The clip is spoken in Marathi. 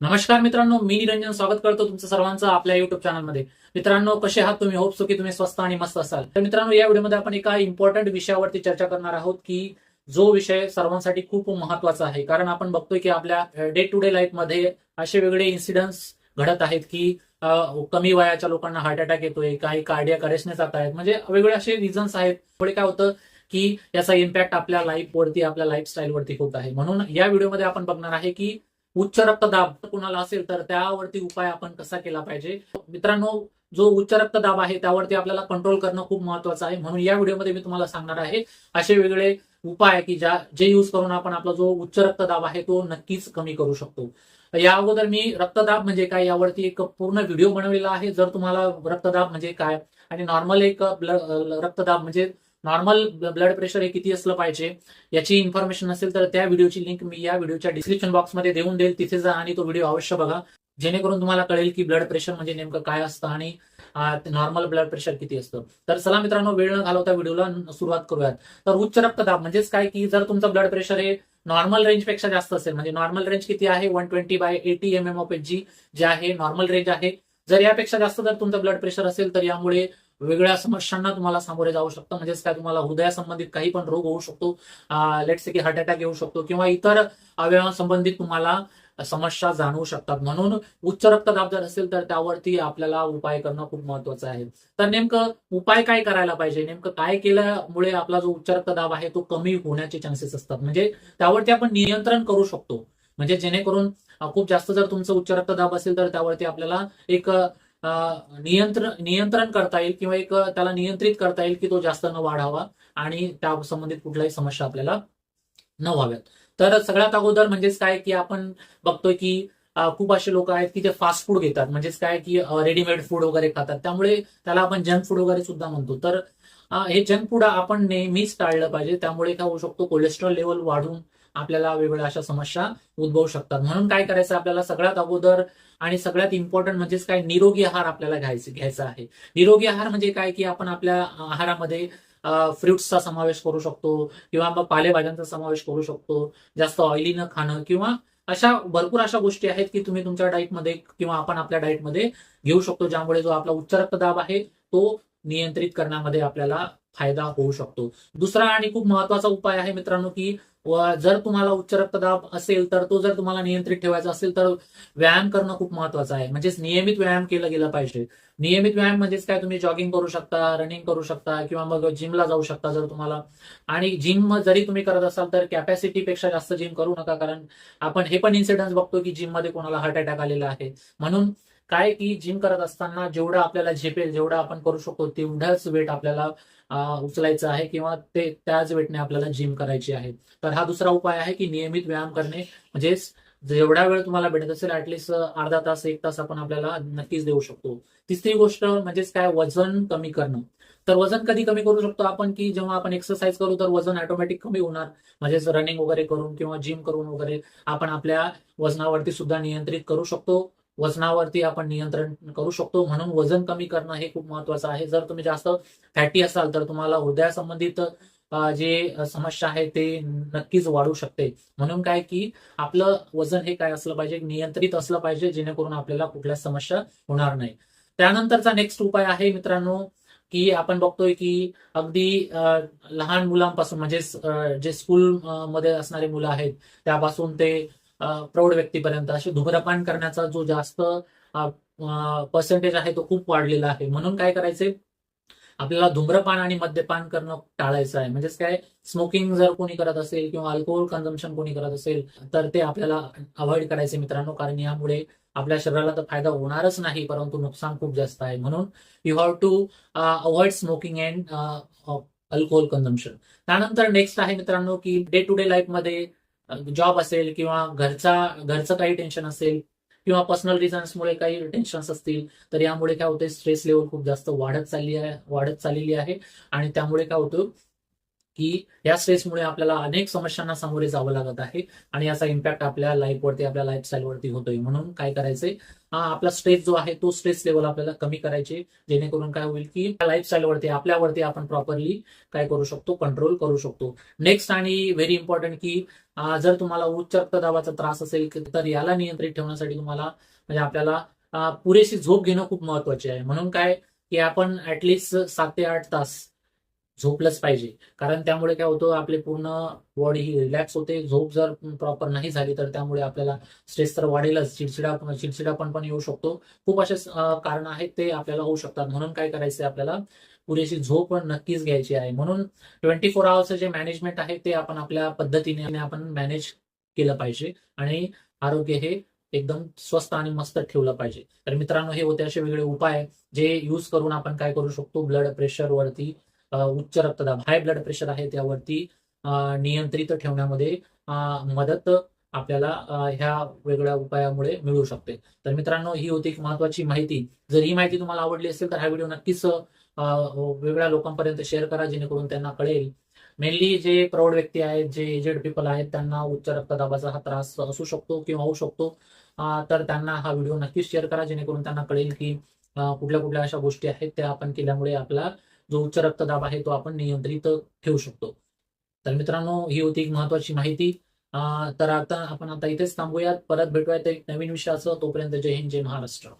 नमस्कार मित्रांनो मी निरंजन स्वागत करतो तुमचं सर्वांचं आपल्या युट्यूब चॅनलमध्ये मित्रांनो कसे आहात तुम्ही? होप सो की तुम्ही स्वस्त आणि मस्त असाल. तर मित्रांनो या व्हिडिओमध्ये आपण एका इम्पॉर्टंट विषयावरती चर्चा करणार आहोत की जो विषय सर्वांसाठी खूप महत्त्वाचा आहे. कारण आपण बघतोय की आपल्या डे टू डे लाईफमध्ये असे वेगळे इन्सिडन्स घडत आहेत की कमी वयाच्या लोकांना हार्ट अटॅक येतोय काही कार्डिया करेसने जात आहेत. म्हणजे वेगळे असे रिझन्स आहेत. पुढे काय होतं की याचा इम्पॅक्ट आपल्या लाईफवरती आपल्या लाईफस्टाईलवरती होत आहे. म्हणून या व्हिडिओमध्ये आपण बघणार आहे की उच्च रक्तदाब कुणाला असेल तर त्यावरती उपाय आपण कसा केला पाहिजे? मित्रांनो जो उच्च रक्तदाब आहे त्यावरती आपल्याला कंट्रोल करणं खूप महत्वाचं आहे. म्हणून या व्हिडिओमध्ये मी तुम्हाला सांगणार आहे असे वेगळे उपाय की ज्या जे यूज करून आपण आपला जो उच्च रक्तदाब आहे तो नक्कीच कमी करू शकतो. या अगोदर मी रक्तदाब म्हणजे काय यावरती एक पूर्ण व्हिडिओ बनवलेला आहे. जर तुम्हाला रक्तदाब म्हणजे काय आणि नॉर्मल एक रक्तदाब म्हणजे नॉर्मल ब्लड प्रेशर हे किती असलं पाहिजे याची इन्फॉर्मेशन असेल तर त्या व्हिडिओची लिंक मी या व्हिडिओच्या डिस्क्रिप्शन बॉक्समध्ये देऊन देईल. तिथे जा आणि तो व्हिडिओ अवश्य बघा. जेणेकरून तुम्हाला कळेल की ब्लड प्रेशर म्हणजे नेमकं काय असतं आणि नॉर्मल ब्लड प्रेशर किती असतं. तर चला मित्रांनो वेळ न घालवता व्हिडिओला सुरुवात करूयात. तर उच्च रक्तदाब म्हणजेच काय की जर तुमचं ब्लड प्रेशर हे नॉर्मल रेंजपेक्षा जास्त असेल म्हणजे नॉर्मल रेंज किती आहे? One twenty by eighty M M of H G जे आहे नॉर्मल रेंज आहे. जर यापेक्षा जास्त जर तुमचं ब्लड प्रेशर असेल तर यामुळे वेगळ्या समस्यांना तुम्हाला सामोरे जाऊ शकतं. म्हणजेच काय तुम्हाला हृदयासंबंधित काही पण रोग होऊ शकतो. लेट्स की हार्ट अटॅक येऊ शकतो किंवा इतर अवयवांसंबंधित तुम्हाला समस्या जाणवू शकतात. म्हणून उच्च रक्तदाब जर असेल तर त्यावरती आपल्याला उपाय करणं खूप महत्वाचं आहे. तर नेमकं उपाय काय करायला पाहिजे? नेमकं काय केल्यामुळे आपला जो उच्च रक्तदाब आहे तो कमी होण्याचे चान्सेस असतात? म्हणजे त्यावरती आपण नियंत्रण करू शकतो. म्हणजे जेणेकरून खूप जास्त जर तुमचं उच्च रक्तदाब असेल तर त्यावरती आपल्याला एक नियंत्रण नियंत्रण करता येईल किंवा एक त्याला नियंत्रित करता येईल की तो जास्त न वाढावा आणि त्या संबंधित कुठल्याही समस्या आपल्याला न व्हाव्यात. तर सगळ्यात अगोदर म्हणजेच काय की आपण बघतोय की खूप असे लोक आहेत की ते फास्ट फूड घेतात. म्हणजेच काय की रेडीमेड फूड वगैरे खातात. त्यामुळे त्याला आपण जंक फूड वगैरे सुद्धा म्हणतो. तर हे जंक फूड आपण नेहमीच टाळलं पाहिजे. त्यामुळे काय होऊ शकतो कोलेस्ट्रॉल लेवल वाढून आपल्याला वेगवेगळ्या अशा समस्या उद्भवू शकतात. म्हणून काय करायचं? आपल्याला सगळ्यात अगोदर आणि सगळ्यात इम्पॉर्टंट म्हणजेच काय? निरोगी आहार आपल्याला घ्यायचा आहे. निरोगी आहार म्हणजे काय? की आपण आपल्या आहारामध्ये फ्रुट्सचा समावेश करू शकतो किंवा मग पालेभाज्यांचा समावेश करू शकतो. जास्त ऑइली न खाणं किंवा अशा भरपूर अशा गोष्टी आहेत की तुम्ही तुमच्या डाईटमध्ये किंवा आपण आपल्या डाईटमध्ये घेऊ शकतो ज्यामुळे जो आपला उच्च रक्तदाब आहे तो नियंत्रित करण्यामध्ये आपल्याला फायदा होऊ शकतो. दुसरा आणि खूप महत्त्वाचा उपाय आहे मित्रांनो की व जर तुम्हाला उच्च रक्तदाब असेल तर तो जर तुम्हाला नियंत्रित ठेवायचा असेल तर व्यायाम करणं खूप महत्वाचं आहे. म्हणजेच नियमित व्यायाम केला गेला पाहिजे. नियमित व्यायाम म्हणजेच काय? तुम्ही जॉगिंग करू शकता रनिंग करू शकता किंवा मग जिमला जाऊ शकता जर तुम्हाला. आणि जिम जरी तुम्ही करत असाल तर कॅपॅसिटीपेक्षा जास्त जिम करू नका. कारण आपण हे पण इन्सिडन्स बघतो की जिममध्ये कोणाला हार्ट अटॅक आलेला आहे. म्हणून काय की जिम करत असताना जेवढं आपल्याला झेपेल जेवढं आपण करू शकतो तेवढाच वेट आपल्याला उचलायचं आहे किंवा ते त्याच वेटने आपल्याला जिम करायची आहे. तर हा दुसरा उपाय आहे की नियमित व्यायाम करणे. म्हणजेच जेवढा वेळ तुम्हाला भेटत असेल ऍटलिस्ट अर्धा तास एक तास आपण आपल्याला नक्कीच देऊ शकतो. तिसरी गोष्ट म्हणजेच काय? वजन कमी करणं. तर वजन कधी कमी करू शकतो आपण? की जेव्हा आपण एक्सरसाइज करू तर वजन ऑटोमॅटिक कमी होणार. म्हणजेच रनिंग वगैरे करून किंवा जिम करून वगैरे आपण आपल्या वजनावरती सुद्धा नियंत्रित करू शकतो. वजनावरती आपण नियंत्रण करू शकतो. म्हणून वजन कमी करणं हे खूप महत्वाचं आहे. जर तुम्ही जास्त फॅटी असाल तर तुम्हाला हृदयासंबंधित जे समस्या आहे ते नक्कीच वाढू शकते. म्हणून काय की आपलं वजन हे काय असलं पाहिजे? नियंत्रित असलं पाहिजे जेणेकरून आपल्याला कुठल्या समस्या होणार नाही. त्यानंतरचा नेक्स्ट उपाय आहे मित्रांनो की आपण बघतोय की अगदी लहान मुलांपासून म्हणजे जे स्कूल मध्ये असणारे मुलं आहेत त्यापासून ते प्रौढ व्यक्तीपर्यंत. असे धूम्रपान करण्याचा जो जास्त पर्सेंटेज आहे तो खूप वाढलेला आहे. म्हणून काय करायचे आपल्याला धूम्रपान आणि मद्यपान करणं टाळायचं आहे. म्हणजेच काय? स्मोकिंग जर कोणी करत असेल किंवा अल्कोहोल कन्झम्पन कोणी करत असेल तर ते आपल्याला अवॉइड करायचे मित्रांनो. कारण यामुळे आपल्या शरीराला तर फायदा होणारच नाही परंतु नुकसान खूप जास्त आहे. म्हणून you have to avoid smoking and alcohol consumption त्यानंतर नेक्स्ट आहे मित्रांनो की डे टू डे लाईफमध्ये जॉब असेल किंवा घरचा घरचं काही टेन्शन असेल किंवा पर्सनल रिझन्समुळे काही टेन्शन्स असतील तर यामुळे काय होते स्ट्रेस लेवल खूप जास्त वाढत चालली आहे वाढत चाललेली आहे. आणि त्यामुळे काय होतं की या स्ट्रेसमुळे आपल्याला अनेक समस्यांना सामोरे जावं लागत आहे आणि याचा इम्पॅक्ट आपल्या लाईफवरती आपल्या लाईफस्टाईलवरती होतोय. म्हणून काय करायचंय? आपला स्ट्रेस जो आहे तो स्ट्रेस लेवल आपल्याला कमी करायचे. जेणेकरून काय होईल की लाईफस्टाईलवरती आपल्यावरती आपण प्रॉपरली काय करू शकतो? कंट्रोल करू शकतो. नेक्स्ट आणि व्हेरी इम्पॉर्टंट की जर तुम्हाला उच्च रक्तदाबाचा त्रास असेल तर याला नियंत्रित ठेवण्यासाठी तुम्हाला म्हणजे आपल्याला पुरेशी झोप घेणं खूप महत्त्वाचे आहे. म्हणून काय की आपण ऍटलिस्ट सात ते आठ तास झोपलंच पाहिजे. कारण त्यामुळे काय होतं आपली पूर्ण बॉडी ही रिलॅक्स होते. झोप जर प्रॉपर नाही झाली तर त्यामुळे आपल्याला स्ट्रेस तर वाढेलच. चिडचिडा चिडचिडापण पण येऊ शकतो. खूप असे कारण आहेत ते आपल्याला होऊ शकतात. म्हणून काय करायचं आपल्याला? पुरेशी झोप नक्कीच घ्यायची आहे. म्हणून ट्वेंटी फोर आवर्सचं जे मॅनेजमेंट आहे ते आपण आपल्या पद्धतीने आपण मॅनेज केलं पाहिजे. आणि आरोग्य हे एकदम स्वस्त आणि मस्त ठेवलं पाहिजे. तर मित्रांनो हे होते असे वेगळे उपाय जे यूज करून आपण काय करू शकतो? ब्लड प्रेशर वरती उच्च रक्तदाब हाय ब्लड प्रेशर आहे त्यावरती नियंत्रित ठेवण्यामध्ये मदत आपल्याला ह्या वेगळ्या उपायामुळे मिळू शकते. तर मित्रांनो ही होती एक महत्वाची माहिती. जर ही माहिती तुम्हाला आवडली असेल तर हा व्हिडिओ नक्कीच हो, वेगळ्या लोकांपर्यंत शेअर करा जेणेकरून त्यांना कळेल. मेनली जे प्रौढ व्यक्ती आहेत जे एजेड पीपल आहेत त्यांना उच्च रक्तदाबाचा हा त्रास असू शकतो किंवा होऊ शकतो. तर त्यांना हा व्हिडिओ नक्कीच शेअर करा जेणेकरून त्यांना कळेल की कुठल्या कुठल्या अशा गोष्टी आहेत त्या आपण केल्यामुळे आपला जो उच्च रक्तदाब आहे तो आपण नियंत्रित ठेवू शकतो. तर मित्रांनो ही होती एक महत्वाची माहिती. तर आता आपण आता इथेच थांबूयात. परत भेटूयात एक नवीन विषयाचं तोपर्यंत जय हिंद जय महाराष्ट्र.